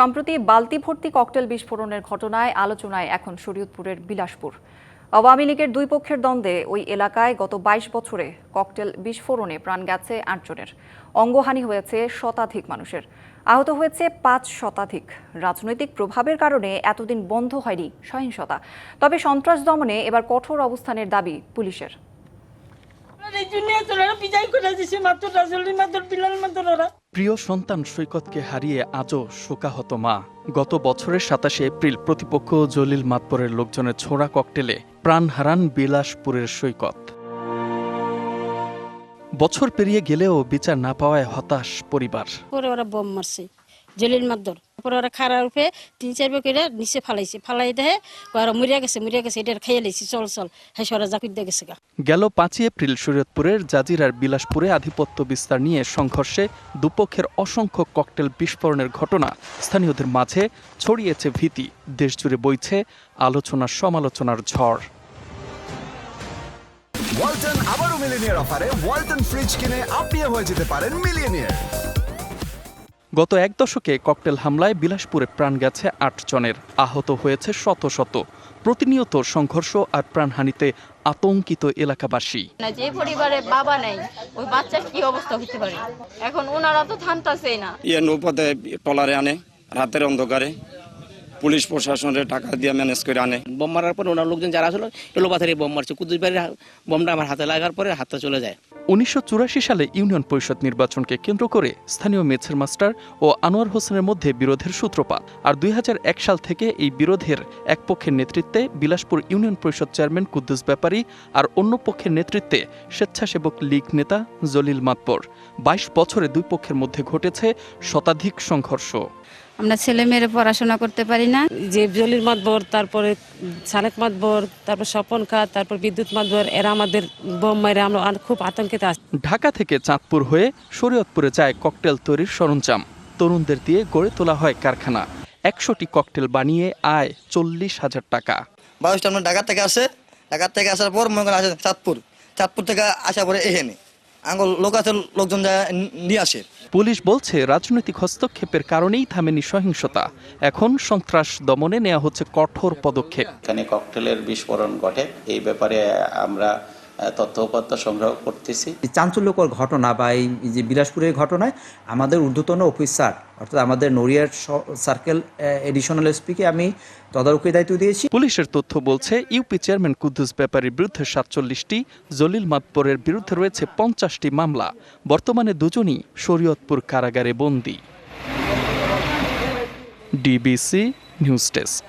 সম্প্রতি বালতি ভর্তি ককটেল বিস্ফোরণের ঘটনায় আলোচনায় এখন শরীয়তপুরের বিলাসপুর। আওয়ামী লীগের দুই পক্ষের দ্বন্দ্বে ওই এলাকায় গত বাইশ বছরে ককটেল বিস্ফোরণে প্রাণ গেছে আটজনের। অঙ্গহানি হয়েছে শতাধিক মানুষের। আহত হয়েছে পাঁচ শতাধিক। রাজনৈতিক প্রভাবের কারণে এতদিন বন্ধ হয়নি সহিংসতা। তবে সন্ত্রাস দমনে এবার কঠোর অবস্থানের দাবি পুলিশের। এই জুনিয়র তোরা বিজয় করে দিছে, মাত্র রাজলি মাত্র বিলাল মাত্র প্রিয় সন্তান সৈকতকে হারিয়ে আজও শোকাহত মা। গত বছরের সাতাশে এপ্রিল প্রতিপক্ষ জলিল মাতবরের লোকজনের ছোড়া ককটেলে প্রাণ হারান বিলাসপুরের সৈকত। বছর পেরিয়ে গেলেও বিচার না পাওয়ায় হতাশ পরিবার। ওরা বোম মারছে। জলিল পরে ওরা খাড়া রূপে তিন চার করে নিচে ফালাইছে। ফালাই দেহে ওরা মরিয়া গেছে মরিয়া গেছে এটা খাইয়ে লাইছে চল চল। হ্যাঁ ওরা জাপির দিয়ে গেছে গা। গেল পাঁচই এপ্রিল শরীয়তপুরের জাজিরার বিলাসপুরে আধিপত্য বিস্তার নিয়ে সংঘর্ষে দুপক্ষের অসংখ্য ককটেল বিস্ফোরণের ঘটনা স্থানীয়দের মাঝে ছড়িয়েছে ভীতি। দেশজুড়ে বইছে আলোচনার সমালোচনার ঝড়। ওয়ালটন আবারও মিলিনিয়ার অফারে ওয়ালটন ফ্রিজ কিনে আপনিও হয়ে যেতে পারেন মিলিয়নিয়ার। গত এক দশকে ককটেল হামলায় বিলাসপুরে প্রাণ গেছে আট জনের। আহত হয়েছে শত শত। প্রতিনিয়ত সংঘর্ষ আর প্রাণহানিতে আতঙ্কিত এলাকাবাসী। যে পরিবারে বাবা নেই ওই বাচ্চার কি অবস্থা হতে পারে? এখন ওনারা তো থামতাছেই না। ইয়ে নৌপথে টলারে আনে রাতের অন্ধকারে। পুলিশ প্রশাসনের টাকা দিয়ে ম্যানেজ করে আনে। বোম মারার পর ওনার লোকজন যারা আসলো এলো পাথারে বোম মারছে। কুদ্দুস বাড়ির বোমটা আমার হাতে লাগার পরে হাতটা চলে যায়। উনিশশো চুরাশি সালে ইউনিয়ন পরিষদ নির্বাচনকে কেন্দ্র করে স্থানীয় মেছের মাস্টার ও আনোয়ার হোসেনের মধ্যে বিরোধের সূত্রপাত। আর দুই হাজার এক সাল থেকে এই বিরোধের এক পক্ষের নেতৃত্বে বিলাসপুর ইউনিয়ন পরিষদ চেয়ারম্যান কুদ্দুস ব্যাপারী আর অন্য পক্ষের নেতৃত্বে স্বেচ্ছাসেবক লীগ নেতা জলিল মাতবর। বাইশ বছরে দুই পক্ষের মধ্যে ঘটেছে শতাধিক সংঘর্ষ। আমরা ছেলে মেয়েরা পড়াশোনা করতে পারি না। যে জলির মাতবর তারপরে সালেক মাতবর তারপর স্বপন খাত তারপর বিদ্যুৎ মাতবর এরা আমাদের বোম মারে আমরা খুব আতঙ্কিত আছি। ঢাকা থেকে চাঁদপুর হয়ে শরীয়তপুরে যায় ককটেল তৈরির সরঞ্জাম। তরুণদের দিয়ে গড়ে তোলা হয় কারখানা। একশোটি ককটেল বানিয়ে আয় চল্লিশ হাজার টাকা। মানুষটা আপনার ঢাকা থেকে আসে। ঢাকা থেকে আসার পর মনে করেন আসে চাঁদপুর। চাঁদপুর থেকে আসা পরে এখানে। আঙ্গুল লোকজন যা নিয়ে আসে। পুলিশ বলছে রাজনৈতিক হস্তক্ষেপের কারণেই থামেনি সহিংসতা। এখন সন্ত্রাস দমনে নেওয়া হচ্ছে কঠোর পদক্ষেপ। এখানে ককটেলের বিস্ফোরণ ঘটে। এই ব্যাপারে আমরা আহ, তথ্য উপাত্ত সংগ্রহ করতেছি। এই চাঞ্চল্যকর ঘটনা বা এই যে বিলাসপুরের ঘটনায় আমাদের ঊর্ধ্বতন অফিসার অর্থাৎ আমাদের নড়িয়ার সার্কেল এডিশনাল এসপিকে আমি তদারকির দায়িত্ব দিয়েছি। পুলিশের তথ্য বলছে ইউপি চেয়ারম্যান কুদ্দুস ব্যাপারীর বিরুদ্ধে সাতচল্লিশটি জলিল মাতবরের বিরুদ্ধে রয়েছে পঞ্চাশটি মামলা। বর্তমানে দুজনই শরীয়তপুর কারাগারে বন্দী। DBC news desk.